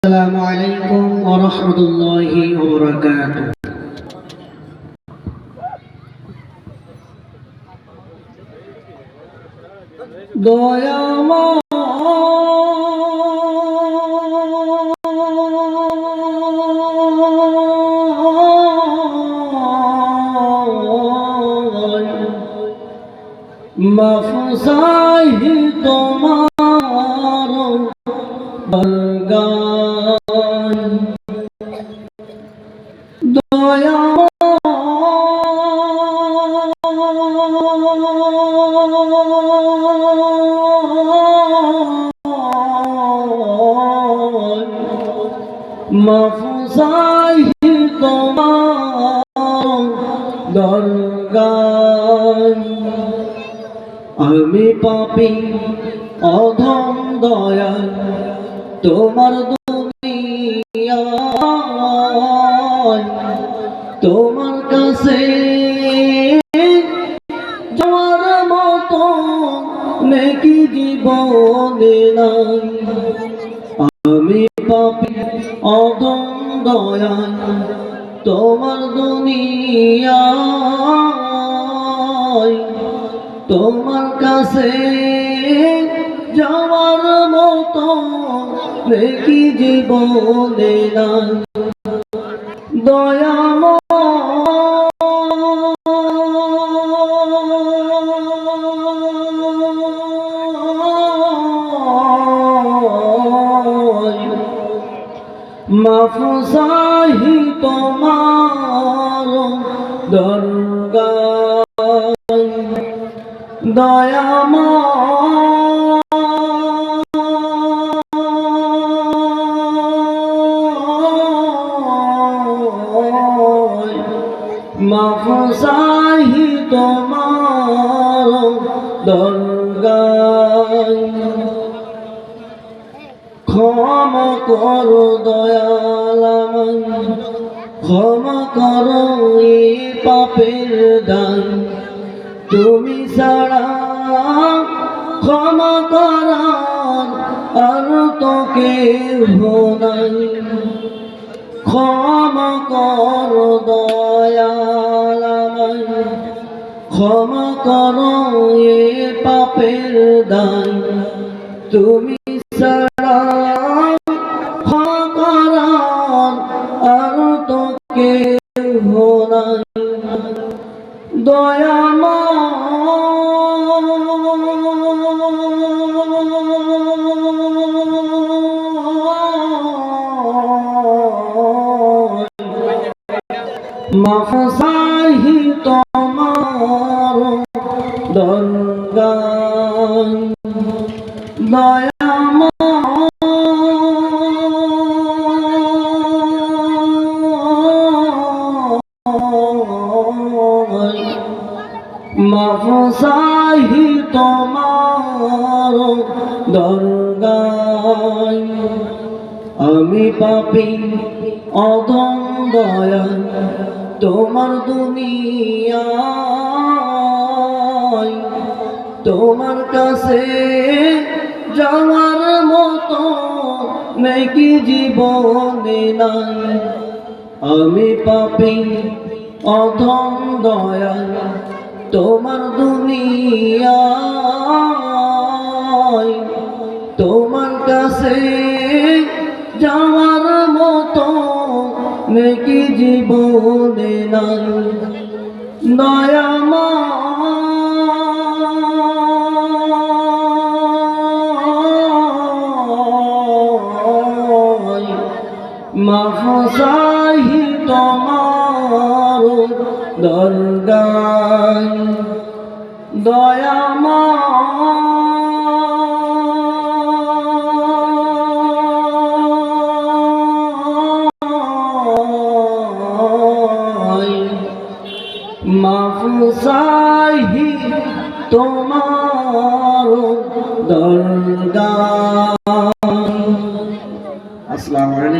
السلام عليكم ورحمة الله وبركاته দয়াময় মফসাহি তোমার বরগান মফসাহি তোমার দরগান আমি পাপি অধম দয়া তোমার দুনিয়ায় তোমার কাছে আমি পাপি অধম দয়া তোমার দুনিয়ায় তোমার কাছে যাওয়ার মতো দেখি জীবনে না দয়াম মাফসাহি তোমার দরগায় দয়াময়। মাফসাহি তোমার দরগায় ক্ষমা করো দয়ালামাই ক্ষমা করো এই পাপের দান। তুমি ছাড়া ক্ষমা করার আর তো কেউ নাই। ক্ষমা কর দয়ালামাই ক্ষমা করো পাপের দান। তুমি ছাড়া নাই দয়াময়। মফসাহি তোমার দরগান দরগায়। আমি পাপি, অধম দয়া তোমার দুনিয়ায়। তোমার কাছে যাওয়ার মতো নাকি জীবনে নাই। আমি পাপি, অধম দয়া তোমার দুনিয়ায়। নাকি জীবনে নাই? দয়াময় মাফসাহি তোমার দরগায়। দয়াময় মাফসাহি তোমার দরগা আসসালামু আলাইকুম।